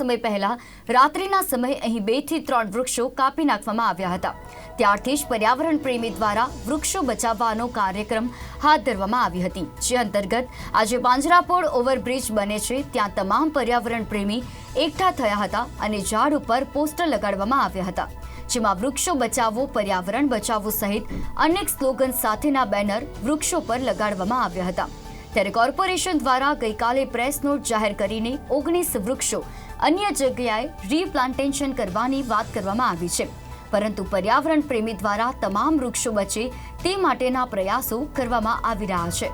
સમય પહેલા રાત્રિના સમયે અહીં બેથી ત્રણ વૃક્ષો કાપી નાખવામાં આવ્યા હતા. ત્યારથી જ પર્યાવરણ પ્રેમી દ્વારા વૃક્ષો બચાવવાનો કાર્યક્રમ હાથ ધરવામાં આવી હતી. જે અંતર્ગત આજે પાંજરાપોળ ઓવરબ્રિજ બને છે. ત્યાં તમામ પર્યાવરણ પ્રેમી એકઠા થયા હતા અને ઝાડ ઉપર પોસ્ટર લગાડવામાં આવ્યા હતા. જેમાં વૃક્ષો બચાવો, પર્યાવરણ બચાવો સહિત અનેક સ્લોગન સાથેના બેનર વૃક્ષો પર લગાડવામાં આવ્યા હતા. ત્યારે કોર્પોરેશન દ્વારા ગઈકાલે પ્રેસ નોટ જાહેર કરીને ઓગણીસ વૃક્ષો અન્ય જગ્યાએ રીપ્લાન્ટેશન કરવાની વાત કરવામાં આવી છે. પરંતુ પર્યાવરણ પ્રેમી દ્વારા તમામ વૃક્ષો બચે તે માટેના પ્રયાસો કરવામાં આવી રહ્યા છે.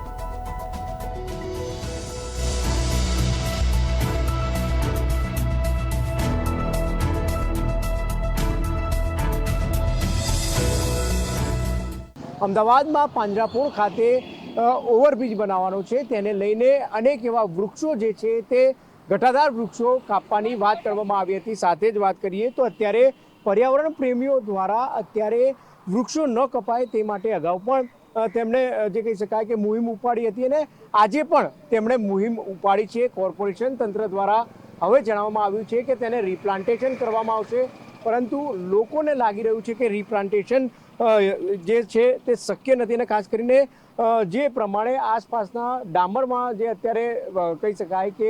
અમદાવાદમાં પાંજરાપોળ ખાતે ઓવરબ્રિજ બનાવવાનો છે. તેને લઈને અનેક એવા વૃક્ષો જે છે તે ઘટાદાર વૃક્ષો કાપવાની વાત કરવામાં આવી હતી. સાથે જ વાત કરીએ તો અત્યારે પર્યાવરણ પ્રેમીઓ દ્વારા અત્યારે વૃક્ષો ન કપાય તે માટે અગાઉ પણ તેમણે જે કહી શકાય કે મુહિમ ઉપાડી હતી અને આજે પણ તેમણે મુહિમ ઉપાડી છે. કોર્પોરેશન તંત્ર દ્વારા હવે જણાવવામાં આવ્યું છે કે તેને રિપ્લાન્ટેશન કરવામાં આવશે. પરંતુ લોકોને લાગી રહ્યું છે કે રિપ્લાન્ટેશન જે છે તે શક્ય નથી અને ખાસ કરીને અ, જે પ્રમાણે આસપાસના ડામરમાં જે અત્યારે અ, કહી શકાય કે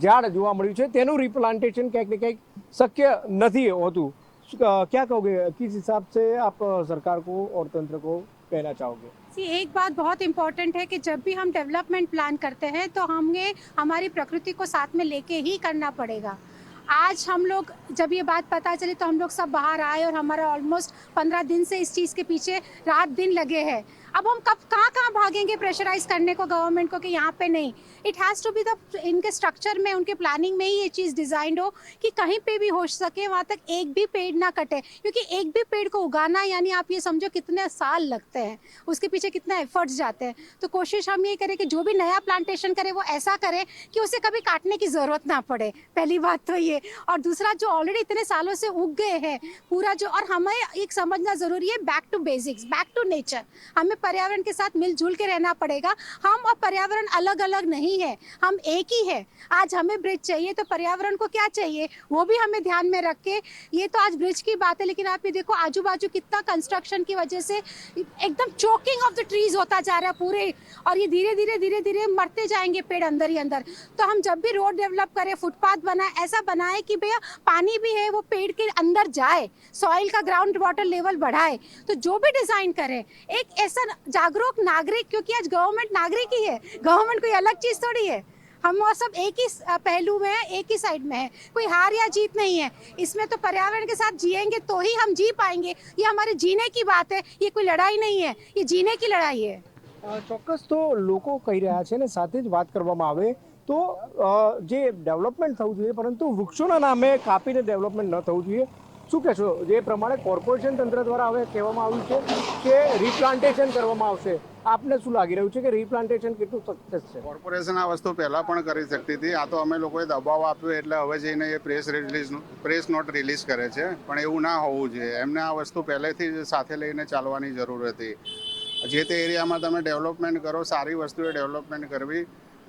ઝાડ જોવા મળ્યું છે તેનું રિપ્લાન્ટેશન ક્યાંક ને ક્યાંક શક્ય નથી હોતું શું- અ, क्या कहोगे किस हिसाब से आप अ, सरकार को और तंत्र को कहना चाहोगे सी एक बात बहुत इम्पोर्टेंट है कि जब भी हम डेवलपमेंट प्लान करते हैं तो हमें हमारी प्रकृति को साथ में लेके ही करना पड़ेगा आज हम लोग, जब ये बात पता चली तो हम लोग सब बाहर आए और हमारा ऑलमोस्ट पंद्रह दिन से इस चीज़ के पीछे रात दिन लगे हैं। अब हम कब, कहाँ कहाँ भागेंगे प्रेशराइज करने को गवर्नमेंट को कि यहाँ पे नहीं? It has to be the इनके स्ट्रक्चर में, उनके प्लानिंग में ही ये चीज़ डिज़ाइंड हो कि कहीं पे भी हो सके, वहाँ तक एक भी पेड़ ना कटे। क्योंकि एक भी पेड़ को उगाना, यानी आप ये समझो कितने साल लगते हैं, उसके पीछे कितना एफर्ट्स जाते हैं। तो कोशिश हम ये करें कि जो भी नया प्लांटेशन करे, वो ऐसा करे कि उसे कभी काटने की ज़रूरत ना पड़े। पहली बात तो ये और दूसरा जो ऑलरेडी इतने सालों से उग गए हैं, पूरा जो, और हमें एक समझना ज़रूरी है back to basics back to nature हमें पर्यावरण के साथ मिलजुल के रहना पड़ेगा। हम और पर्यावरण अलग अलग नहीं है, हम एक ही है। आज हमें ब्रिज चाहिए तो पर्यावरण को क्या चाहिए? वो भी हमें ध्यान में रख के। ये तो आज ब्रिज की बात है, लेकिन आप ये देखो आजू बाजू कितना कंस्ट्रक्शन की वजह से एकदम चोकिंग ऑफ़ द ट्रीज होता जा रहा है पूरे। और ये धीरे धीरे धीरे धीरे मरते जाएँगे पेड़ अंदर ही अंदर। तो हम जब भी रोड डेवलप करें फुटपाथ बनाए, ऐसा बनाए कि भैया पानी भी है वो पेड़ के अंदर जाए सॉइल का ग्राउंड वाटर लेवल बढ़ाए तो जो भी डिजाइन करें एक ऐसा जागरूक नागरिक क्योंकि आज गवर्नमेंट नागरिक ही है गवर्नमेंट कोई अलग चीज थोड़ी है हम वो सब एक ही स- पहलू में है एक ही साइड में है कोई हार या जीत नहीं है इसमें तो पर्यावरण के साथ जिएंगे तो ही हम जी पाएंगे ये हमारे जीने की बात है ये कोई लड़ाई नहीं है ये जीने की लड़ाई है અ, ચોક્કસ તો લોકો કહી રહ્યા છે ને સાથે જ વાત કરવામાં આવે તો જે ડેવલપમેન્ટ થવું જોઈએ, પરંતુ વૃક્ષોના નામે કાપીને ડેવલપમેન્ટ ન થવું જોઈએ. શું કહેશો? જે પ્રમાણે કોર્પોરેશન તંત્ર દ્વારા હવે કહેવામાં આવ્યું છે કે રિપ્લાન્ટેશન કરવામાં આવશે. આપને શું લાગી રહ્યું છે કે રિપ્લાન્ટેશન કેટલું સક્સેસ છે? કોર્પોરેશન આ વસ્તુ પહેલાં પણ કરી શકતી હતી. આ તો અમે લોકોએ દબાવ આપ્યો એટલે હવે જઈને એ press release press note release કરે છે. પણ એવું ના હોવું જોઈએ. એમને આ વસ્તુ પહેલેથી જ સાથે લઈને ચાલવાની જરૂર હતી. જે તે એરિયામાં તમે ડેવલપમેન્ટ કરો, સારી વસ્તુએ ડેવલપમેન્ટ કરવી.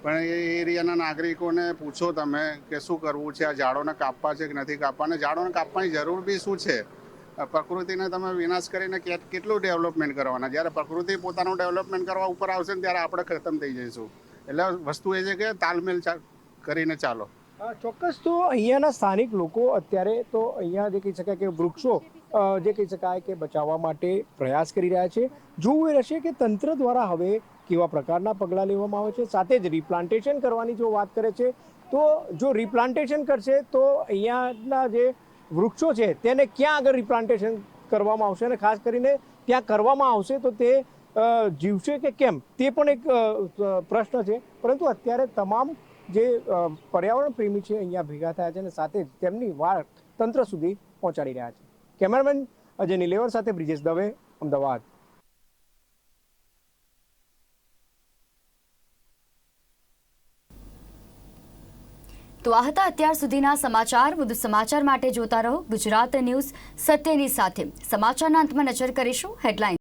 પણ એ એરિયાના નાગરિકોને પૂછો તમે કે શું કરવું છે, આ ઝાડોને કાપવા છે કે નથી કાપવા? અને ઝાડોને કાપવાની જરૂર બી શું છે? પ્રકૃતિને તમે વિનાશ કરીને કેટલું ડેવલપમેન્ટ કરવાના? જ્યારે પ્રકૃતિ પોતાનું ડેવલપમેન્ટ કરવા ઉપર આવશે ને ત્યારે આપણે ખતમ થઈ જઈશું. એટલે વસ્તુ એ છે કે તાલમેલ કરીને ચાલો. ચોક્કસ તો અહીંયાના સ્થાનિક લોકો અત્યારે તો અહીંયા જે કહી શકાય કે વૃક્ષો જે કહી શકાય કે બચાવવા માટે પ્રયાસ કરી રહ્યા છે. જોવું એ રહેશે કે તંત્ર દ્વારા હવે કેવા પ્રકારના પગલાં લેવામાં આવે છે, સાથે જ રિપ્લાન્ટેશન કરવાની જો વાત કરે છે, તો જો રિપ્લાન્ટેશન કરશે, તો અહીંયાના જે વૃક્ષો છે, તેને ક્યાં આગળ રિપ્લાન્ટેશન કરવામાં આવશે? અને ખાસ કરીને ત્યાં કરવામાં આવશે તો તે જીવશે કે કેમ? તે પણ એક પ્રશ્ન છે. પરંતુ અત્યારે તમામ જે પર્યાવરણ પ્રેમી છે, અહીંયા ભેગા થયા છે અને સાથે તેમની વાત તંત્ર સુધી પહોંચાડી રહ્યા છે. કેમેરામેન અજય નિલેવર સાથે બ્રિજેશ દવે, અમદાવાદ. તો આ હતા અત્યાર સુધીના સમાચાર. વધુ સમાચાર માટે જોતા રહો ગુજરાત ન્યૂઝ સત્યની સાથે. સમાચારના અંતમાં નજર કરીશું. હેડલાઇન